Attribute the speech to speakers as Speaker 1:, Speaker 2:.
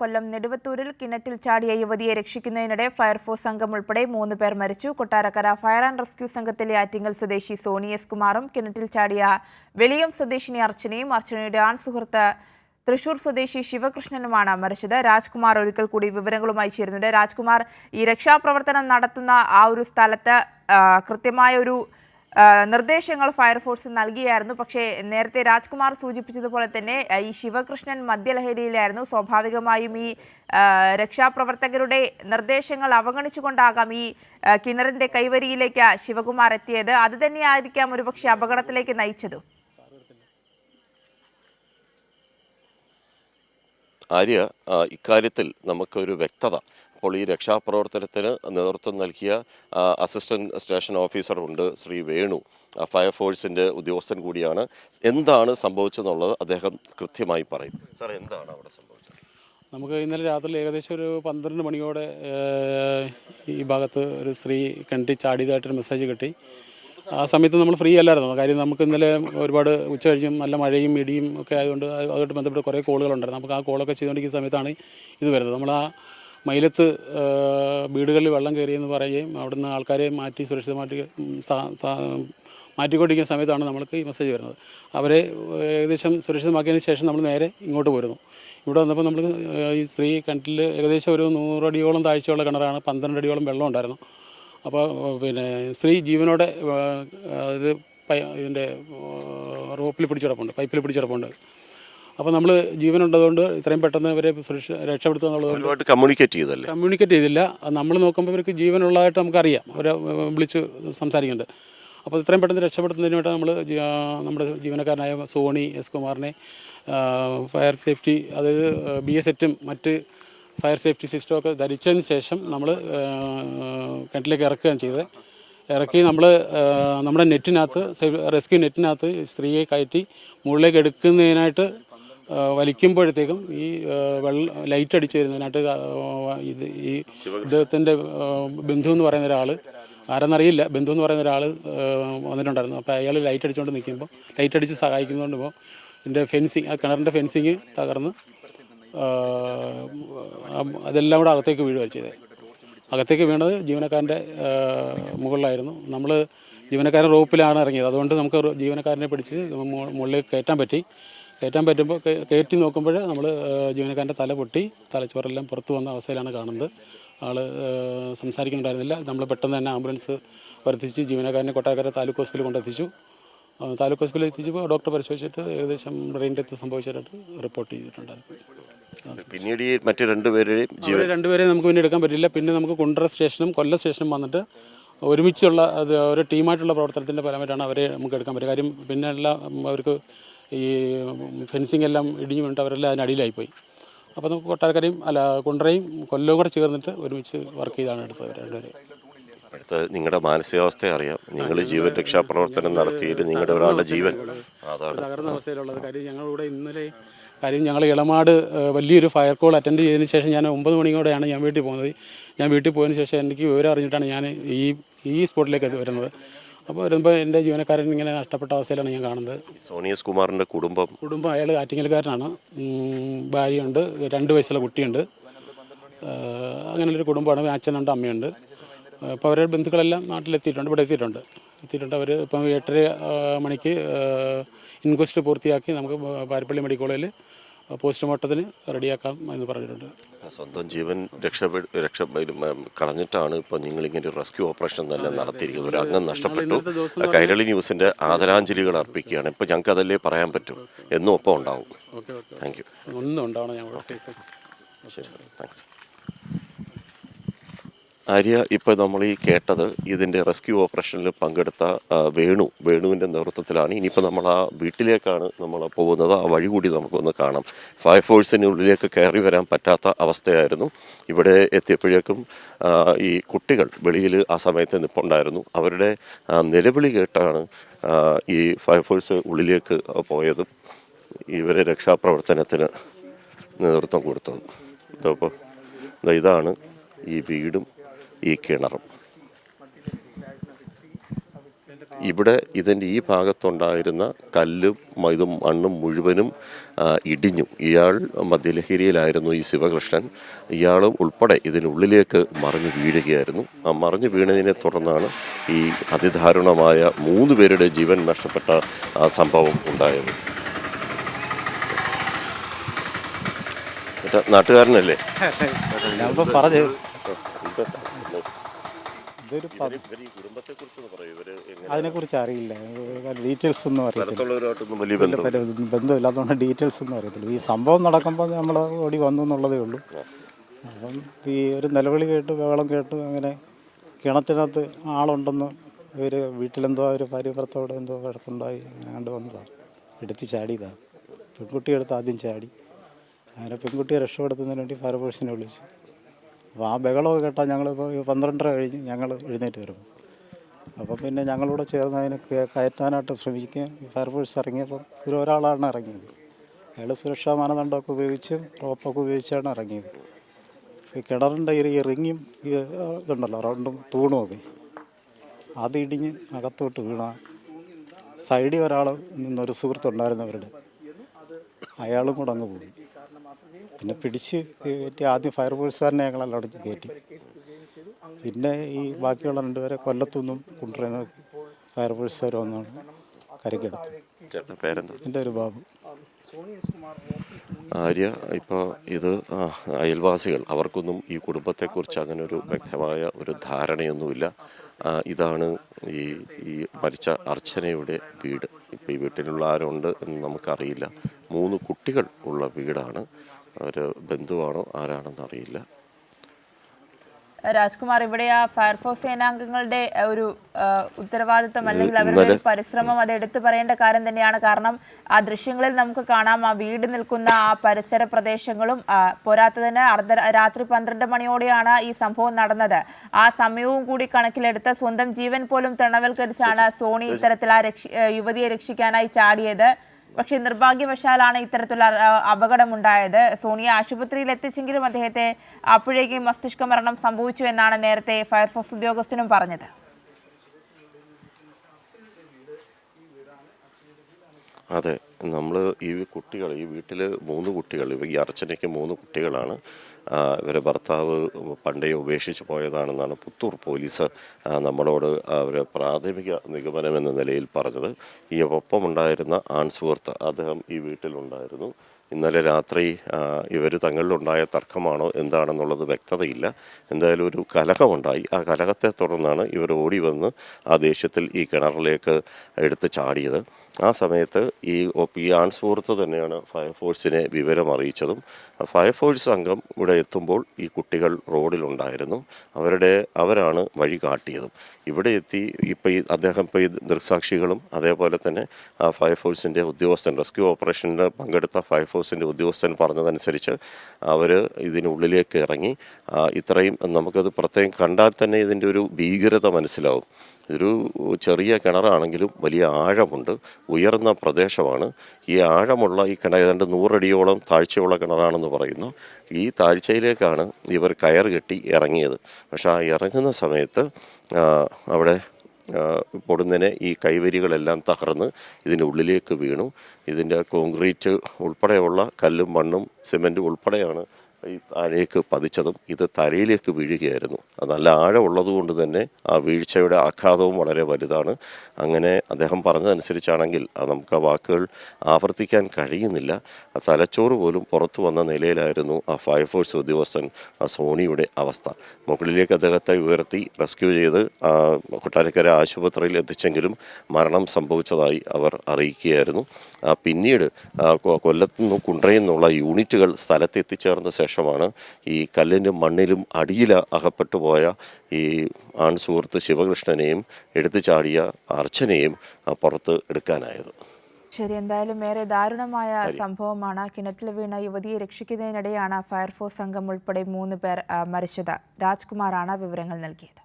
Speaker 1: കൊല്ലം നെടുവത്തൂരിൽ കിണറ്റിൽ ചാടിയ യുവതിയെ രക്ഷിക്കുന്നതിനിടെ ഫയർഫോഴ്സ് സംഘം ഉൾപ്പെടെ മൂന്ന് പേർ മരിച്ചു. കൊട്ടാരക്കര ഫയർ ആൻഡ് റെസ്ക്യൂ സംഘത്തിലെ ആറ്റിങ്ങൽ സ്വദേശി സോണി എസ് കുമാറും കിണറ്റിൽ ചാടിയ വെളിയം സ്വദേശിനി അർച്ചനയും അർച്ചനയുടെ ആൺ സുഹൃത്ത് തൃശൂർ സ്വദേശി ശിവകൃഷ്ണനുമാണ് മരിച്ചത്. രാജ്കുമാർ ഒരിക്കൽ കൂടി വിവരങ്ങളുമായി ചേരുന്നുണ്ട്. രാജ്കുമാർ ഈ രക്ഷാപ്രവർത്തനം നടത്തുന്ന ആ ഒരു സ്ഥലത്ത് കൃത്യമായ ഒരു നിർദ്ദേശങ്ങൾ ഫയർഫോഴ്സ് നൽകിയായിരുന്നു. പക്ഷേ നേരത്തെ രാജ്കുമാർ സൂചിപ്പിച്ചതുപോലെ തന്നെ ഈ ശിവകൃഷ്ണൻ മദ്യലഹരിയിലായിരുന്നു. സ്വാഭാവികമായും ഈ രക്ഷാപ്രവർത്തകരുടെ നിർദ്ദേശങ്ങൾ അവഗണിച്ചുകൊണ്ടാകാം ഈ കിണറിന്റെ കൈവരിയിലേക്ക് ശിവകുമാർ എത്തിയത്. അത് തന്നെയായിരിക്കാം ഒരുപക്ഷെ അപകടത്തിലേക്ക് നയിച്ചതും.
Speaker 2: ആര്യ ഇക്കാര്യത്തിൽ നമുക്കൊരു വ്യക്തത. അപ്പോൾ ഈ രക്ഷാപ്രവർത്തനത്തിന് നേതൃത്വം നൽകിയ അസിസ്റ്റന്റ് സ്റ്റേഷൻ ഓഫീസർ ഉണ്ട് ശ്രീ വേണു. ഫയർഫോഴ്സിന്റെ ഉദ്യോഗസ്ഥൻ കൂടിയാണ്. എന്താണ് സംഭവിച്ചതെന്നുള്ളത് അദ്ദേഹം കൃത്യമായി പറയും. സാർ എന്താണ് അവിടെ സംഭവിച്ചത്?
Speaker 3: നമുക്ക് ഇന്നലെ രാത്രി ഏകദേശം ഒരു പന്ത്രണ്ട് മണിയോടെ ഈ ഭാഗത്ത് ഒരു സ്ത്രീ കണ്ടി ചാടിയതായിട്ടൊരു മെസ്സേജ് കിട്ടി. ആ സമയത്ത് നമ്മൾ ഫ്രീ അല്ലായിരുന്നു. കാര്യം നമുക്ക് ഇന്നലെ ഒരുപാട് ഉച്ച കഴിഞ്ഞും നല്ല മഴയും ഇടിയും ഒക്കെ ആയതുകൊണ്ട് അത് അതുമായിട്ട് ബന്ധപ്പെട്ട് കുറേ കോളുകളുണ്ടായിരുന്നു നമുക്ക് ആ കോളൊക്കെ ചെയ്തുകൊണ്ടിരിക്കുന്ന സമയത്താണ് ഇത് വരുന്നത്. നമ്മൾ ആ മൈലത്ത് വീടുകളിൽ വെള്ളം കയറിയെന്ന് പറയുകയും അവിടുന്ന് ആൾക്കാരെ മാറ്റി സുരക്ഷിതമായിട്ട് മാറ്റിക്കൊണ്ടിരിക്കുന്ന സമയത്താണ് നമ്മൾക്ക് ഈ മെസ്സേജ് വരുന്നത്. അവരെ ഏകദേശം സുരക്ഷിതമാക്കിയതിന് ശേഷം നമ്മൾ നേരെ ഇങ്ങോട്ട് പോരുന്നു. ഇവിടെ വന്നപ്പോൾ നമ്മൾ ഈ സ്ത്രീ കിണറ്റിൽ ഏകദേശം ഒരു നൂറടിയോളം താഴ്ചയുള്ള കിണറാണ് പന്ത്രണ്ട് അടിയോളം വെള്ളം ഉണ്ടായിരുന്നു. അപ്പോൾ പിന്നെ സ്ത്രീ ജീവനോടെ ഇത് ഇതിന്റെ റോപ്പിൽ പിടിച്ചിടപ്പുണ്ട് പൈപ്പിൽ പിടിച്ചിടപ്പുണ്ട് അപ്പോൾ നമ്മൾ ജീവനുള്ളതുകൊണ്ട് ഇത്രയും പെട്ടെന്ന് ഇവരെ സുരക്ഷ രക്ഷപ്പെടുത്തുക എന്നുള്ളത്
Speaker 2: കമ്മ്യൂണിക്കേറ്റ് ചെയ്തല്ലേ?
Speaker 3: കമ്മ്യൂണിക്കേറ്റ് ചെയ്തില്ല. നമ്മൾ നോക്കുമ്പോൾ ഇവർക്ക് ജീവനുള്ളതായിട്ട് നമുക്കറിയാം. അവരെ വിളിച്ച് സംസാരിക്കുന്നുണ്ട്. അപ്പോൾ ഇത്രയും പെട്ടെന്ന് രക്ഷപ്പെടുത്തുന്നതിന് വേണ്ടി നമ്മൾ നമ്മുടെ ജീവനക്കാരനായ സോണി എസ് കുമാറിനെ ഫയർ സേഫ്റ്റി അതായത് ബി എസ് എറ്റും മറ്റ് ഫയർ സേഫ്റ്റി സിസ്റ്റമൊക്കെ ധരിച്ചതിന് ശേഷം നമ്മൾ കിണറ്റിലേക്ക് ഇറക്കുകയാണ് ചെയ്തത്. ഇറക്കി നമ്മൾ നമ്മുടെ നെറ്റിനകത്ത് റെസ്ക്യൂ നെറ്റിനകത്ത് സ്ത്രീയെ കയറ്റി മുകളിലേക്ക് എടുക്കുന്നതിനായിട്ട് വലിക്കുമ്പോഴത്തേക്കും ഈ വെള്ള ലൈറ്റ് അടിച്ചു വരുന്നതിനായിട്ട് ഇത് ഈ ഇദ്ദേഹത്തിന്റെ ബന്ധു എന്ന് പറയുന്ന ഒരാൾ ആരെന്നറിയില്ല ബന്ധു എന്ന് പറയുന്ന ഒരാൾ വന്നിട്ടുണ്ടായിരുന്നു. അപ്പോൾ അയാൾ ലൈറ്റ് അടിച്ചുകൊണ്ട് നിൽക്കുമ്പോൾ ലൈറ്റ് അടിച്ച് സഹായിക്കുന്നതുകൊണ്ട് ഇപ്പോൾ ഇതിന്റെ ഫെൻസിങ് ആ കിണറിന്റെ ഫെൻസിങ് തകർന്ന് അതെല്ലാം കൂടെ അകത്തേക്ക് വീഴുകയാണ് ചെയ്തത് അകത്തേക്ക് വീണത് ജീവനക്കാരന്റെ മുകളിലായിരുന്നു. നമ്മൾ ജീവനക്കാരൻ റോപ്പിലാണ് ഇറങ്ങിയത്. അതുകൊണ്ട് നമുക്ക് ജീവനക്കാരനെ പിടിച്ച് മുകളിലേക്ക് കയറ്റാൻ പറ്റി. കയറ്റാൻ പറ്റുമ്പോൾ കയറ്റി നോക്കുമ്പോൾ നമ്മൾ ജീവനക്കാരന്റെ തല പൊട്ടി തലച്ചോറെല്ലാം പുറത്തു വന്ന അവസ്ഥയിലാണ് കാണുന്നത്. ആൾ സംസാരിക്കുന്നുണ്ടായിരുന്നില്ല. നമ്മൾ പെട്ടെന്ന് തന്നെ ആംബുലൻസ് വർദ്ധിച്ച് ജീവനക്കാരനെ കൊട്ടാരക്കര താലൂക്ക് ഹോസ്പിറ്റലിൽ കൊണ്ടെത്തിച്ചു. താലൂക്ക് ഹോസ്പിറ്റലിൽ എത്തിച്ചപ്പോൾ ഡോക്ടർ പരിശോധിച്ചിട്ട് ഏകദേശം ബ്രെയിൻ ഡെത്ത് സംഭവിച്ചതായിട്ട് റിപ്പോർട്ട് ചെയ്തിട്ടുണ്ടായിരുന്നു.
Speaker 2: പിന്നീട് ഈ മറ്റു രണ്ടുപേരെയും ജീവൻ
Speaker 3: അവരെ രണ്ടുപേരെ നമുക്ക് പിന്നെ എടുക്കാൻ പറ്റില്ല. പിന്നെ നമുക്ക് കുണ്ടറ സ്റ്റേഷനും കൊല്ല സ്റ്റേഷനും വന്നിട്ട് ഒരുമിച്ചുള്ള അത് ഒരു ടീമായിട്ടുള്ള പ്രവർത്തനത്തിന്റെ ഫലമായിട്ടാണ് അവരെ നമുക്ക് എടുക്കാൻ പറ്റുക. കാര്യം പിന്നെ എല്ലാം അവർക്ക് ഈ ഫെൻസിങ് എല്ലാം ഇടിഞ്ഞു വീണിട്ട് അവരെല്ലാം അതിനടിയിലായിപ്പോയി അപ്പോൾ നമുക്ക് കൊട്ടാരക്കരയും അല്ല കൊണ്ടരയും കൊല്ലവും കൂടെ ചേർന്നിട്ട് ഒരുമിച്ച് വർക്ക് ചെയ്താണ് എടുത്തത് രണ്ടുപേരെ.
Speaker 2: അടുത്ത നിങ്ങളുടെ മാനസികാവസ്ഥ അറിയാം. നിങ്ങൾ ജീവൻ രക്ഷാ പ്രവർത്തനം നടത്തിയിട്ട് നിങ്ങളുടെ ഒരാളുടെ ജീവൻ. അതാണ്.
Speaker 3: തകർന്ന അവസ്ഥയിലുള്ളത്. കാര്യം ഞങ്ങളിവിടെ ഇന്നലെ കാര്യം ഞങ്ങൾ ഇളമാട് വലിയൊരു ഫയർ കോൾ അറ്റൻഡ് ചെയ്തതിന് ശേഷം ഞാൻ ഒമ്പത് മണിയോടെയാണ് ഞാൻ വീട്ടിൽ പോകുന്നത്. ഞാൻ വീട്ടിൽ പോയതിന് ശേഷം എനിക്ക് വിവരം അറിഞ്ഞിട്ടാണ് ഞാൻ ഈ ഈ സ്പോട്ടിലേക്ക് വരുന്നത്. അപ്പോൾ വരുമ്പോൾ എന്റെ ജീവനക്കാരൻ ഇങ്ങനെ നഷ്ടപ്പെട്ട അവസ്ഥയിലാണ് ഞാൻ കാണുന്നത്.
Speaker 2: സോണിയസ് കുമാറിന്റെ കുടുംബം?
Speaker 3: കുടുംബം അയാൾ ആറ്റിങ്ങൽക്കാരനാണ് ഭാര്യയുണ്ട് രണ്ട് വയസ്സുള്ള കുട്ടിയുണ്ട്. അങ്ങനെയുള്ളൊരു കുടുംബമാണ്. അച്ഛനുണ്ട് അമ്മയുണ്ട്. അപ്പോൾ അവരുടെ ബന്ധുക്കളെല്ലാം നാട്ടിലെത്തിയിട്ടുണ്ട് ഇവിടെ എത്തിയിട്ടുണ്ട്. എത്തിയിട്ടുണ്ട് അവർ ഇപ്പം എട്ടര മണിക്ക് ഇൻക്വസ്റ്റ് പൂർത്തിയാക്കി നമുക്ക് പാരിപ്പള്ളി മെഡിക്കൽ കോളേജിൽ പോസ്റ്റ്മോർട്ടത്തിന് റെഡിയാക്കാം എന്ന് പറഞ്ഞിട്ടുണ്ട്.
Speaker 2: സ്വന്തം ജീവൻ രക്ഷപ്പെടു രക്ഷ കളഞ്ഞിട്ടാണ് ഇപ്പോൾ നിങ്ങളിങ്ങനെ ഒരു റെസ്ക്യൂ ഓപ്പറേഷൻ തന്നെ നടത്തിയിരിക്കുന്നത്. ഒരു അംഗം നഷ്ടപ്പെട്ടു. കൈരളി ന്യൂസിന്റെ ആദരാഞ്ജലികൾ അർപ്പിക്കുകയാണ്. ഇപ്പോൾ ഞങ്ങൾക്ക് അതല്ലേ പറയാൻ പറ്റും. എന്നും ഒപ്പം ഉണ്ടാവും. Thank you.
Speaker 3: ഒന്നും ഉണ്ടാവണം ഞാൻ
Speaker 2: ശരി. താങ്ക്സ്. ആര്യ ഇപ്പോൾ നമ്മൾ ഈ കേട്ടത് ഇതിന്റെ റെസ്ക്യൂ ഓപ്പറേഷനിൽ പങ്കെടുത്ത വേണു. വേണുവിന്റെ നേതൃത്വത്തിലാണ്. ഇനിയിപ്പോൾ നമ്മൾ ആ വീട്ടിലേക്കാണ് നമ്മൾ പോകുന്നത്. ആ വഴി കൂടി നമുക്കൊന്ന് കാണാം. ഫയർ ഫയർഫോഴ്സിനുള്ളിലേക്ക് കയറി വരാൻ പറ്റാത്ത അവസ്ഥയായിരുന്നു. ഇവിടെ എത്തിയപ്പോഴേക്കും ഈ കുട്ടികൾ വെളിയിൽ ആ സമയത്ത് നിൽപ്പുണ്ടായിരുന്നു അവരുടെ നിലവിളി കേട്ടാണ് ഈ ഈ ഫയർഫോഴ്സ് ഉള്ളിലേക്ക് പോയതും. ഇവരെ രക്ഷാപ്രവർത്തനത്തിന് നേതൃത്വം കൊടുത്തതും. ഇതപ്പോൾ ഇതാണ് ഈ വീടും ഈ കിണറും. ഇവിടെ ഇതിന്റെ ഈ ഭാഗത്തുണ്ടായിരുന്ന കല്ലും ഇതും മണ്ണും മുഴുവനും ഇടിഞ്ഞു. ഇയാൾ മദ്യലഹരിയിലായിരുന്നു ഈ ശിവകൃഷ്ണൻ. ഇയാളും ഉൾപ്പെടെ ഇതിനുള്ളിലേക്ക് മറിഞ്ഞു വീഴുകയായിരുന്നു. ആ മറിഞ്ഞു വീണതിനെ തുടർന്നാണ് ഈ അതിദാരുണമായ മൂന്ന് പേരുടെ ജീവൻ നഷ്ടപ്പെട്ട ആ സംഭവം ഉണ്ടായത്. നാട്ടുകാരനല്ലേ?
Speaker 4: പറഞ്ഞു. ഇതൊരു അതിനെക്കുറിച്ച് അറിയില്ല. ഡീറ്റെയിൽസ് ഒന്നും അറിയത്തില്ല. ബന്ധമില്ലാത്തതുകൊണ്ട് ഡീറ്റെയിൽസ് ഒന്നും അറിയത്തില്ല. ഈ സംഭവം നടക്കുമ്പോൾ നമ്മൾ ഓടി വന്നു എന്നുള്ളതേ ഉള്ളൂ. അപ്പം ഈ ഒരു നിലവിളി കേട്ട് ബഹളം കേട്ട് അങ്ങനെ കിണറ്റിനകത്ത് ആളുണ്ടെന്ന് ഇവർ വീട്ടിലെന്തോ ഒരു പരിപ്രത്തോടെ എന്തോ കിടപ്പുണ്ടായി അങ്ങനെ കണ്ട് വന്നതാണ് എടുത്ത് ചാടിയതാണ് പെൺകുട്ടി എടുത്ത് ആദ്യം ചാടി. അങ്ങനെ പെൺകുട്ടിയെ രക്ഷപ്പെടുത്തുന്നതിന് വേണ്ടി ഫയർഫോഴ്സിനെ വിളിച്ചു. അപ്പോൾ ആ ബഹളമൊക്കെ കേട്ടാൽ ഞങ്ങളിപ്പോൾ പന്ത്രണ്ടര കഴിഞ്ഞ് ഞങ്ങൾ എഴുന്നേറ്റ് വരും. അപ്പം പിന്നെ ഞങ്ങളോട് ചേർന്ന് അതിനെ കയറ്റാനായിട്ട് ശ്രമിക്കുകയും ഫയർഫോഴ്സ് ഇറങ്ങിയപ്പോൾ ഒരു ഒരാളാണ് ഇറങ്ങിയത്. അയാൾ സുരക്ഷാ മാനദണ്ഡമൊക്കെ ഉപയോഗിച്ച് റോപ്പൊക്കെ ഉപയോഗിച്ചാണ് ഇറങ്ങിയത്. ഈ കിണറിന്റെ ഈ റിങ്ങും ഈ ഇതുണ്ടല്ലോ റൗണ്ടും തൂണുമൊക്കെ അതിടിഞ്ഞ് അകത്തോട്ട് വീണ സൈഡിൽ ഒരാൾ നിന്നൊരു സുഹൃത്തുണ്ടായിരുന്നവരുടെ അയാളും കൂടെ അങ്ങ് പോയി. പിന്നെ പിടിച്ച് കയറ്റി ആദ്യം ഫയർഫോഴ്സുകാരനെ ഞങ്ങളെല്ലാം അവിടെ കയറ്റി. പിന്നെ ഈ ബാക്കിയുള്ള രണ്ടുപേരെ കൊല്ലത്തുനിന്നും കൊണ്ടുവരുന്ന ഫയർഫോഴ്സുകാർ വന്നാണ്
Speaker 2: കരക്കെടുത്തത്. പേരെന്താ?
Speaker 4: എന്റെ ഒരു ബാബു.
Speaker 2: ആര്യ ഇപ്പോൾ ഇത് അയൽവാസികൾ അവർക്കൊന്നും ഈ കുടുംബത്തെക്കുറിച്ച് അങ്ങനെ ഒരു വ്യക്തമായ ഒരു ധാരണയൊന്നുമില്ല. ഇതാണ് ഈ ഈ മരിച്ച അർച്ചനയുടെ വീട്. ഇപ്പോൾ ഈ വീട്ടിലുള്ള ആരുണ്ട് എന്ന് നമുക്കറിയില്ല. മൂന്ന് കുട്ടികൾ ഉള്ള വീടാണ്. അവർ ബന്ധുവാണോ ആരാണെന്ന് അറിയില്ല.
Speaker 1: രാജ്കുമാർ ഇവിടെ ആ ഫയർഫോഴ്സ് സേനാംഗങ്ങളുടെ ഒരു ഉത്തരവാദിത്വം അല്ലെങ്കിൽ അവരുടെ ഒരു പരിശ്രമം അത് എടുത്തു പറയേണ്ട കാര്യം തന്നെയാണ്. കാരണം ആ ദൃശ്യങ്ങളിൽ നമുക്ക് കാണാം ആ വീട് നിൽക്കുന്ന ആ പരിസര പ്രദേശങ്ങളും പോരാത്തതിന് അർദ്ധ രാത്രി പന്ത്രണ്ട് മണിയോടെയാണ് ഈ സംഭവം നടന്നത്. ആ സമയവും കൂടി കണക്കിലെടുത്ത് സ്വന്തം ജീവൻ പോലും തൃണവൽക്കരിച്ചാണ് സോണി ഇത്തരത്തിൽ ആ രക്ഷ യുവതിയെ രക്ഷിക്കാനായി ചാടിയത്. പക്ഷേ നിർഭാഗ്യവശാലാണ് ഇത്തരത്തിലുള്ള അപകടം അപകടമുണ്ടായത്. സോണിയ ആശുപത്രിയിൽ എത്തിച്ചെങ്കിലും അദ്ദേഹത്തെ അപ്പോഴേക്കും മസ്തിഷ്ക മരണം സംഭവിച്ചു എന്നാണ് നേരത്തെ ഫയർഫോഴ്സ് ഉദ്യോഗസ്ഥനും പറഞ്ഞത്.
Speaker 2: അതെ നമ്മൾ ഈ കുട്ടികൾ ഈ വീട്ടിൽ മൂന്ന് കുട്ടികൾ ഈ അർച്ചനയ്ക്ക് മൂന്ന് കുട്ടികളാണ്. ഇവരെ ഭർത്താവ് പണ്ടേ ഉപേക്ഷിച്ച് പോയതാണെന്നാണ് പുത്തൂർ പോലീസ് നമ്മളോട് അവർ പ്രാഥമിക നിഗമനം എന്ന നിലയിൽ പറഞ്ഞത്. ഈ ഒപ്പമുണ്ടായിരുന്ന ആൺ സുഹൃത്ത് അദ്ദേഹം ഈ വീട്ടിലുണ്ടായിരുന്നു. ഇന്നലെ രാത്രി ഇവർ തങ്ങളിലുണ്ടായ തർക്കമാണോ എന്താണെന്നുള്ളത് വ്യക്തതയില്ല. എന്തായാലും ഒരു കലഹമുണ്ടായി. ആ കലഹത്തെ തുടർന്നാണ് ഇവർ ഓടി വന്ന് ആ ദേഷ്യത്തിൽ ഈ കിണറിലേക്ക് എടുത്ത് ചാടിയത്. ആ സമയത്ത് ഈ ഈ ആൺ സുഹൃത്ത് തന്നെയാണ് ഫയർഫോഴ്സിനെ വിവരം അറിയിച്ചതും. ഫയർഫോഴ്സ് സംഘം ഇവിടെ എത്തുമ്പോൾ ഈ കുട്ടികൾ റോഡിലുണ്ടായിരുന്നു. അവരുടെ അവരാണ് വഴി കാട്ടിയതും. ഇവിടെ എത്തി ഇപ്പോൾ ഈ അദ്ദേഹം ഇപ്പോൾ ഈ ദൃക്സാക്ഷികളും അതേപോലെ തന്നെ ആ ഫയർഫോഴ്സിന്റെ ഉദ്യോഗസ്ഥൻ റെസ്ക്യൂ ഓപ്പറേഷനിൽ പങ്കെടുത്ത ഫയർഫോഴ്സിന്റെ ഉദ്യോഗസ്ഥൻ പറഞ്ഞതനുസരിച്ച് അവർ ഇതിനുള്ളിലേക്ക് ഇറങ്ങി. ഇത്രയും നമുക്കത് പ്രത്യേകം കണ്ടാൽ തന്നെ ഇതിന്റെ ഒരു ഭീകരത മനസ്സിലാവും. ഇതൊരു ചെറിയ കിണറാണെങ്കിലും വലിയ ആഴമുണ്ട് ഉയർന്ന പ്രദേശമാണ്. ഈ ആഴമുള്ള ഈ കിണർ ഏതാണ്ട് നൂറടിയോളം താഴ്ചയുള്ള കിണറാണെന്ന് പറയുന്നു. ഈ താഴ്ചയിലേക്കാണ് ഇവർ കയർ കെട്ടി ഇറങ്ങിയത്. പക്ഷേ ആ ഇറങ്ങുന്ന സമയത്ത് അവിടെ പൊടുന്നതിനെ ഈ കൈവരികളെല്ലാം തകർന്ന് ഇതിന്റെ ഉള്ളിലേക്ക് വീണു. ഇതിന്റെ കോൺക്രീറ്റ് ഉൾപ്പെടെയുള്ള കല്ലും മണ്ണും സിമെന്റും ഉൾപ്പെടെയാണ് ഈ താഴേക്ക് പതിച്ചതും ഇത് തലയിലേക്ക് വീഴുകയായിരുന്നു. അത് നല്ല ആഴമുള്ളത് കൊണ്ട് തന്നെ ആ വീഴ്ചയുടെ ആഘാതവും വളരെ വലുതാണ്. അങ്ങനെ അദ്ദേഹം പറഞ്ഞതനുസരിച്ചാണെങ്കിൽ നമുക്ക് ആ വാക്കുകൾ ആവർത്തിക്കാൻ കഴിയുന്നില്ല. ആ തലച്ചോറ് പോലും പുറത്തു വന്ന നിലയിലായിരുന്നു ആ ഫയർഫോഴ്സ് ഉദ്യോഗസ്ഥൻ ആ സോണിയുടെ അവസ്ഥ. മുകളിലേക്ക് അദ്ദേഹത്തെ ഉയർത്തി റെസ്ക്യൂ ചെയ്ത് കൊട്ടാരക്കര ആശുപത്രിയിൽ എത്തിച്ചെങ്കിലും മരണം സംഭവിച്ചതായി അവർ അറിയിക്കുകയായിരുന്നു. പിന്നീട് കൊല്ലത്തു നിന്നും കുണ്ട്രയിൽ നിന്നുള്ള യൂണിറ്റുകൾ സ്ഥലത്ത് എത്തിച്ചേർന്ന ശേഷമാണ് ഈ കല്ലിനും മണ്ണിലും അടിയിൽ അകപ്പെട്ടു പോയ ഈ ആൺ സുഹൃത്ത് ശിവകൃഷ്ണനെയും എടുത്തു ചാടിയ അർച്ചനയും പുറത്ത് എടുക്കാനായത്.
Speaker 1: ശരി എന്തായാലും ഏറെ ദാരുണമായ സംഭവമാണ്. കിണറ്റിൽ വീണ യുവതിയെ രക്ഷിക്കുന്നതിനിടെയാണ് ഫയർഫോഴ്സ് സംഘം ഉൾപ്പെടെ മൂന്ന് പേർ മരിച്ചത്. രാജ്കുമാറാണ് വിവരങ്ങൾ നൽകിയത്.